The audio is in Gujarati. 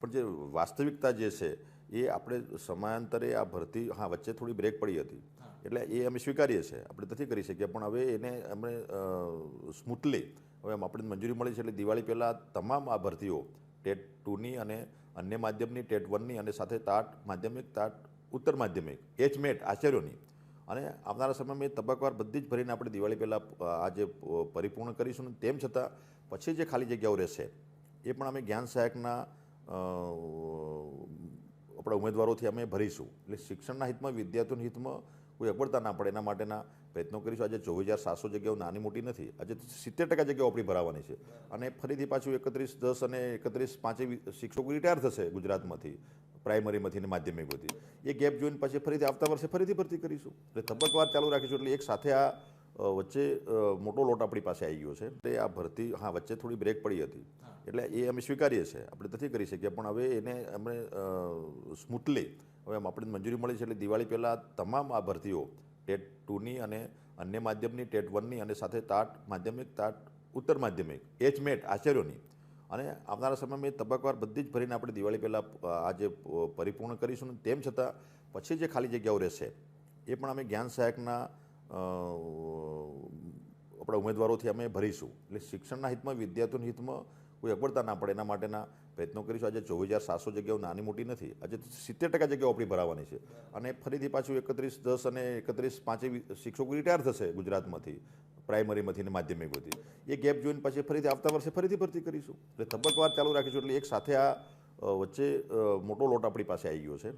પણ જે વાસ્તવિકતા જે છે, એ આપણે સમયાંતરે આ ભરતી, હા, વચ્ચે થોડી બ્રેક પડી હતી. એટલે એ અમે સ્વીકારીએ છીએ. આપણે નથી કરી શકીએ, પણ હવે એને અમે સ્મૂથલી હવે આપણે મંજૂરી મળી છે. એટલે દિવાળી પહેલાં તમામ આ ભરતીઓ, ટેટ ટુની અને અન્ય માધ્યમની, ટેટ વનની અને સાથે તાટ માધ્યમિક, તાટ ઉત્તર માધ્યમિક એચ મેટ આચાર્યોની. અને આવનારા સમયમાં એ તબક્કવાર બધી જ ભરીને આપણે દિવાળી પહેલાં આજે પરિપૂર્ણ કરીશું તેમ છતાં, પછી જે ખાલી જગ્યાઓ રહેશે, એ પણ અમે જ્ઞાન સહાયકના આપણા ઉમેદવારોથી અમે ભરીશું. એટલે શિક્ષણના હિતમાં, વિદ્યાર્થીઓના હિતમાં કોઈ અગવડતા ના પડે. એના માટેના પ્રયત્નો કરીશું. આજે ચોવીસ હજાર સાતસો જગ્યાઓ નાની મોટી નથી. આજે સિત્તેર ટકા જગ્યાઓ આપણી ભરાવાની છે. અને ફરીથી પાછું એકત્રીસ દસ અને એકત્રીસ પાંચે શિક્ષકો રિટાયર થશે ગુજરાતમાંથી, પ્રાઇમરીમાંથી અને માધ્યમિકમાંથી એ ગેપ જોઈને પછી ફરીથી આવતા વર્ષે ફરીથી ભરતી કરીશું. એટલે તબક્કવાર ચાલુ રાખીશું. એટલે એક સાથે આ વચ્ચે મોટો લોટ આપણી પાસે આવી ગયો છે. એટલે આ ભરતી, હા, વચ્ચે થોડી બ્રેક પડી હતી. એટલે એ અમે સ્વીકારીએ છીએ. આપણે નથી કરી શકીએ, પણ હવે એને અમે સ્મૂથલી હવે આપણે મંજૂરી મળી છે એટલે દિવાળી પહેલાં તમામ આ ભરતીઓ, ટેટ ટુની અને અન્ય માધ્યમની, ટેટ વનની અને સાથે તાટ માધ્યમિક, તાટ ઉત્તર માધ્યમિક એચ મેટ, આચાર્યોની. અને આવનારા સમયમાં એ તબક્કવાર બધી જ ભરીને આપણે દિવાળી પહેલાં આજે પરિપૂર્ણ કરીશું તેમ છતાં, પછી જે ખાલી જગ્યાઓ રહેશે, એ પણ અમે જ્ઞાન સહાયકના આપણા ઉમેદવારોથી અમે ભરીશું. એટલે શિક્ષણના હિતમાં, વિદ્યાર્થીઓના હિતમાં કોઈ અગવડતા ના પડે. એના માટેના પ્રયત્નો કરીશું. આજે ચોવીસ હજાર સાતસો જગ્યાઓ નાની મોટી નથી. આજે સિત્તેર ટકા જગ્યાઓ આપણી ભરાવાની છે. અને ફરીથી પાછું એકત્રીસ દસ અને એકત્રીસ પાંચે શિક્ષકો રિટાયર થશે ગુજરાતમાંથી, પ્રાઇમરીમાંથી અને માધ્યમિકમાંથી. એ ગેપ જોઈને પછી ફરીથી આવતા વર્ષે ફરીથી ભરતી કરીશું. એટલે તબક્કવાર ચાલુ રાખીશું. એટલે એક સાથે આ વચ્ચે મોટો લોટ આપણી પાસે આવી ગયો છે.